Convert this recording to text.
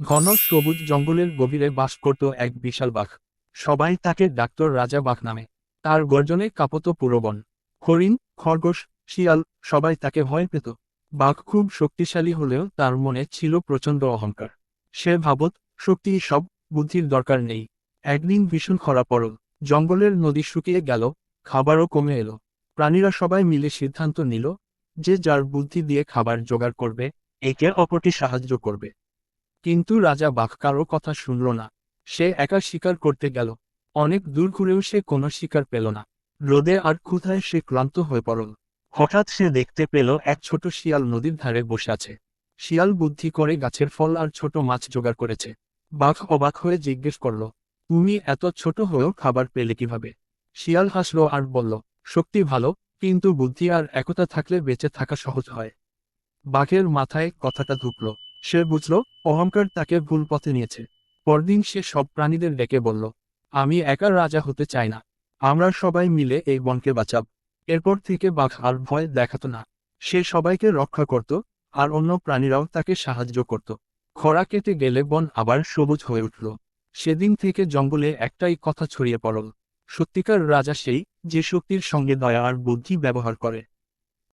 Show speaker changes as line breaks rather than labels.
ঘন সবুজ জঙ্গলের গভীরে বাস করত এক বিশাল বাঘ। সবাই তাকে ডাক্তার রাজা বাঘ নামে। তার গর্জনে কাঁপত পুরো বন হরিণ, খরগোশ, শিয়াল, সবাই তাকে ভয় পেত। বাঘ খুব শক্তিশালী হলেও তার মনে ছিল প্রচণ্ড অহংকার। সে ভাবত, শক্তি সব, বুদ্ধির দরকার নেই। একদিন ভীষণ খরা পড়ল। জঙ্গলের নদী শুকিয়ে গেল, খাবারও কমে এলো। প্রাণীরা সবাই মিলে সিদ্ধান্ত নিল যে যার বুদ্ধি দিয়ে খাবার জোগাড় করবে, একে অপরকে সাহায্য করবে। কিন্তু রাজা বাঘ কারও কথা শুনল না। সে একা শিকার করতে গেল। অনেক দূর ঘুরেও সে কোনো শিকার পেল না। রোদে আর ক্ষুধায় সে ক্লান্ত হয়ে পড়ল। হঠাৎ সে দেখতে পেল এক ছোট শিয়াল নদীর ধারে বসে আছে। শিয়াল বুদ্ধি করে গাছের ফল আর ছোট মাছ জোগাড় করেছে। বাঘ অবাক হয়ে জিজ্ঞেস করল, তুমি এত ছোট হয়েও খাবার পেলে কীভাবে? শিয়াল হাসল আর বলল শক্তি ভালো, কিন্তু বুদ্ধি আর একতা থাকলে বেঁচে থাকা সহজ হয়। বাঘের মাথায় কথাটা ঢুকল। সে বুঝল, অহংকার তাকে ভুল পথে নিয়েছে। পরদিন সে সব প্রাণীদের ডেকে বলল, আমি একা রাজা হতে চাই না। আমরা সবাই মিলে এই বনকে বাঁচাব। এরপর থেকে বাঘ আর ভয় দেখাতো না। সে সবাইকে রক্ষা করত, আর অন্য প্রাণীরাও তাকে সাহায্য করত। খরা কেটে গেলে বন আবার সবুজ হয়ে উঠল। সেদিন থেকে জঙ্গলে একটাই কথা ছড়িয়ে পড়ল, সত্যিকার রাজা সেই যে শক্তির সঙ্গে দয়া আর বুদ্ধি ব্যবহার করে।